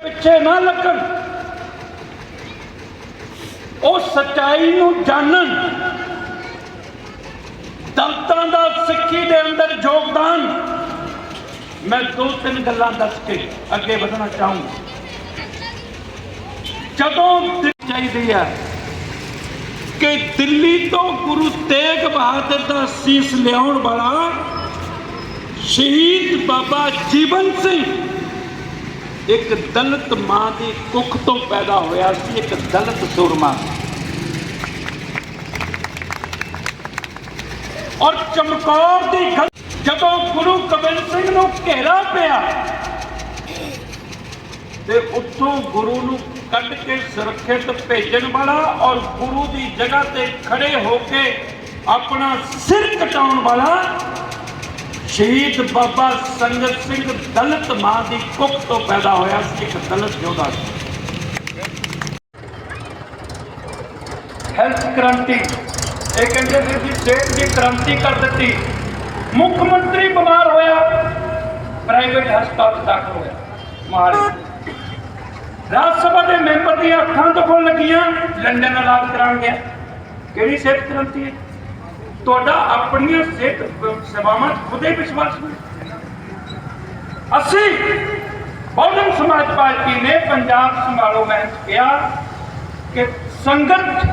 ਪਿੱਛੇ ਨਾ ਲੱਗਣ। ਉਹ ਸਚਾਈ ਨੂੰ ਜਾਣਨ। ਦਲਤਾਂ ਦਾ ਸਿੱਖੀ ਦੇ ਅੰਦਰ ਯੋਗਦਾਨ। ਮੈਂ ਦੋ ਤਿੰਨ ਗੱਲਾਂ ਦੱਸ ਕੇ ਅੱਗੇ ਵਧਣਾ ਚਾਹੂੰਗਾ ਜਦੋਂ ਦਿਲ ਚਾਹੀਦੀ ਹੈ ਕਿ ਦਿੱਲੀ ਤੋਂ ਗੁਰੂ ਤੇਗ ਬਹਾਦਰ ਦਾ ਸੀਸ ਲਿਆਉਣ ਵਾਲਾ ਸ਼ਹੀਦ ਬਾਬਾ ਜੀਵਨ ਸਿੰਘ। ਇੱਕ ਦਲਿਤ ਮਾਂ ਦੀ ਕੁੱਖ ਤੋਂ ਪੈਦਾ ਹੋਇਆ ਸੀ, ਇੱਕ ਦਲਿਤ ਸੂਰਮਾ। ਔਰ ਚਮਕੌਰ ਦੀ ਜਦੋਂ ਗੁਰੂ ਗੋਬਿੰਦ ਸਿੰਘ ਨੂੰ ਘੇਰਾ ਪਿਆ, ਤੇ ਉੱਥੋਂ ਗੁਰੂ ਨੂੰ ਕੱਢ ਕੇ ਸੁਰੱਖਿਅਤ ਭੇਜਣ ਵਾਲਾ ਔਰ ਗੁਰੂ ਦੀ ਜਗ੍ਹਾ ਤੇ ਖੜੇ ਹੋ ਕੇ ਆਪਣਾ ਸਿਰ ਕਟਾਉਣ ਵਾਲਾ ਸ਼ਹੀਦ ਬਾਬਾ ਸੰਗਤ ਸਿੰਘ ਦਲਿਤ ਮਾਂ ਦੀ ਕੁੱਖ ਤੋਂ ਪੈਦਾ ਹੋਇਆ ਸੀ, ਇੱਕ ਦਲਿਤ ਯੋਧਾ ਹੈਲਥ ਕ੍ਰਾਂਤੀ ਇਹ ਕਹਿੰਦੇ ਸੀ ਜੀ ਸਿਹਤ ਦੀ ਕ੍ਰਾਂਤੀ ਕਰ ਦਿੱਤੀ। ਮੁੱਖ ਮੰਤਰੀ ਬਿਮਾਰ ਹੋਇਆ ਪ੍ਰਾਈਵੇਟ ਹਸਪਤਾਲ ਦਾਖਲ ਹੋਇਆ। ਮਹਾਲੀ ਰਾਜ ਸਭਾ ਦੇ ਮੈਂਬਰ ਦੀਆਂ ਅੱਖਾਂ ਦੁਖਣ ਲੱਗੀਆਂ, ਲੰਡਨ ਇਲਾਜ ਕਰਾਉਣ ਗਿਆ। ਕਿਹੜੀ ਸਿਹਤ ਕ੍ਰਾਂਤੀ ਹੈ? ਤੁਹਾਡਾ ਆਪਣੀਆਂ ਸਿਹਤ ਸੇਵਾਵਾਂ 'ਚ ਖੁਦੇ ਵਿਸ਼ਵਾਸ ਨਹੀਂ ਅਸੀਂ ਬਹੁਜਨ ਸਮਾਜ ਪਾਰਟੀ ਨੇ ਪੰਜਾਬ ਸੰਭਾਲੋ ਮੈਂ ਕਿਹਾ ਕਿ ਸੰਗਤ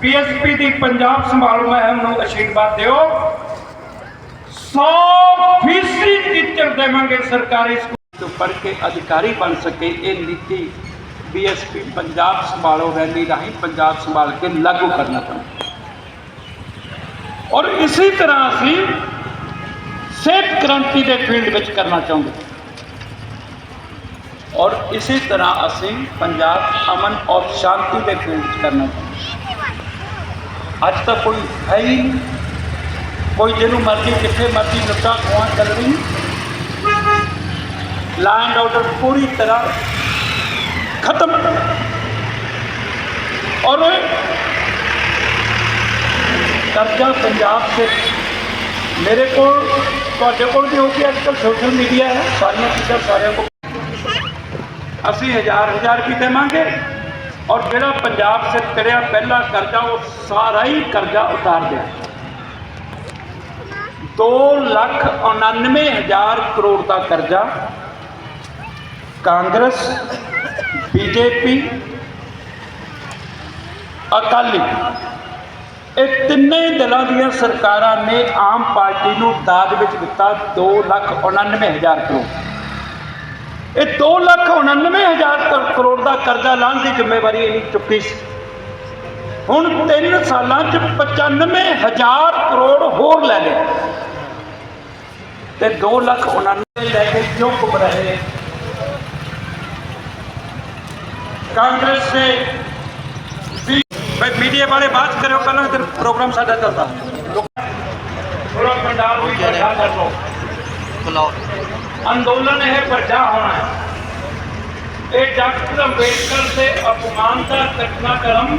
ਬੀਐਸਪੀ ਦੀ ਪੰਜਾਬ ਸੰਭਾਲੋ ਮੁਹਿੰਮ ਨੂੰ ਅਸ਼ੀਰਵਾਦ ਦਿਓ। 100 ਫੀਸਦੀ ਟੀਚਰ ਦੇਵਾਂਗੇ ਸਰਕਾਰੀ ਸਕੂਲ ਤੋਂ ਪੜ੍ਹ ਕੇ ਅਧਿਕਾਰੀ ਬਣ ਸਕੇ ਇਹ ਨੀਤੀ ਬੀਐਸਪੀ ਪੰਜਾਬ ਸੰਭਾਲੋ ਰੈਲੀ ਰਾਹੀਂ ਪੰਜਾਬ ਸੰਭਾਲ ਕੇ ਲਾਗੂ ਕਰਨਾ ਪੜਾ ਔਰ ਇਸੇ ਤਰ੍ਹਾਂ ਅਸੀਂ ਸਿਹਤ ਕ੍ਰਾਂਤੀ ਦੇ ਫੀਲਡ ਵਿੱਚ ਕਰਨਾ ਚਾਹੁੰਦੇ ਔਰ ਇਸੇ ਤਰ੍ਹਾਂ ਅਸੀਂ ਪੰਜਾਬ ਅਮਨ ਔਰ ਸ਼ਾਂਤੀ ਦੇ ਫੀਲਡ ਵਿੱਚ ਕਰਨਾ ਚਾਹੁੰਦੇ ਅੱਜ ਤੱਕ ਕੋਈ ਹੈ ਹੀ ਕੋਈ ਜਿਹਨੂੰ ਮਰਜ਼ੀ ਕਿੱਥੇ ਮਰਜ਼ੀ ਲੁੱਟਾਂ ਖੋਹਾਂ ਚੱਲ ਰਹੀ ਲੈਂਡ ਆਰਡਰ ਪੂਰੀ ਤਰ੍ਹਾਂ ਖਤਮ। ਔਰ ਕਰਜ਼ਾ ਪੰਜਾਬ ਸੇ ਮੇਰੇ ਕੋਲ ਤੁਹਾਡੇ ਕੋਲ ਵੀ ਹੋ ਗਿਆ ਅੱਜ ਕੱਲ੍ਹ ਸੋਸ਼ਲ ਮੀਡੀਆ ਹੈ ਸਾਰੀਆਂ ਚੀਜ਼ਾਂ ਸਾਰਿਆਂ ਕੋਲ ਅਸੀਂ ਹਜ਼ਾਰ ਹਜ਼ਾਰ ਵੀ ਦੇਵਾਂਗੇ ਔਰ ਜਿਹੜਾ ਪੰਜਾਬ ਸੇ ਕਰਿਆ ਪਹਿਲਾ ਕਰਜ਼ਾ ਉਹ ਸਾਰਾ ਹੀ ਕਰਜ਼ਾ ਉਤਾਰ ਦਿਆ ਦੋ ਲੱਖ ਉਣਾਨਵੇਂ ਹਜ਼ਾਰ ਕਰੋੜ ਦਾ ਕਰਜ਼ਾ ਕਾਂਗਰਸ ਬੀਜੇਪੀ ਅਕਾਲੀ ਇਹ ਤਿੰਨੇ ਦਲਾਂ ਦੀਆਂ ਸਰਕਾਰਾਂ ਨੇ ਆਮ ਪਾਰਟੀ ਨੂੰ ਦਾਜ ਵਿੱਚ ਦਿੱਤਾ 2 ਲੱਖ 99 ਹਜ਼ਾਰ ਕਰੋੜ। ਇਹ 2 ਲੱਖ 99 ਹਜ਼ਾਰ ਕਰੋੜ ਦਾ ਕਰਜ਼ਾ ਲਾਉਣ ਦੀ ਜ਼ਿੰਮੇਵਾਰੀ ਇਹਨੇ ਚੁੱਕੀ ਸੀ। ਹੁਣ 3 ਸਾਲਾਂ 'ਚ 95 ਹਜ਼ਾਰ ਕਰੋੜ ਹੋਰ ਲੈ ਲਏ। ਤੇ 2 ਲੱਖ 99 ਲੈ ਕੇ ਚੁੱਪ ਰਹੇ। ਕਾਂਗਰਸ से ਭਾਈ ਮੀਡੀਆ ਵਾਲੇ ਬਾਅਦ ਕਰਿਓ ਪਹਿਲਾਂ ਇੱਧਰ ਪ੍ਰੋਗਰਾਮ ਸਾਡਾ ਚੱਲਦਾ। ਥੋੜਾ ਪੰਡਾਲ ਵੀ ਵੱਡਾ ਕਰ ਲਓ। ਅੰਦੋਲਨ ਇਹ ਵੱਡਾ ਹੋਣਾ ਹੈ। ਇਹ ਡਾਕਟਰ ਅੰਬੇਡਕਰ ਅਪਮਾਨ ਦਾ का ਕਰਮ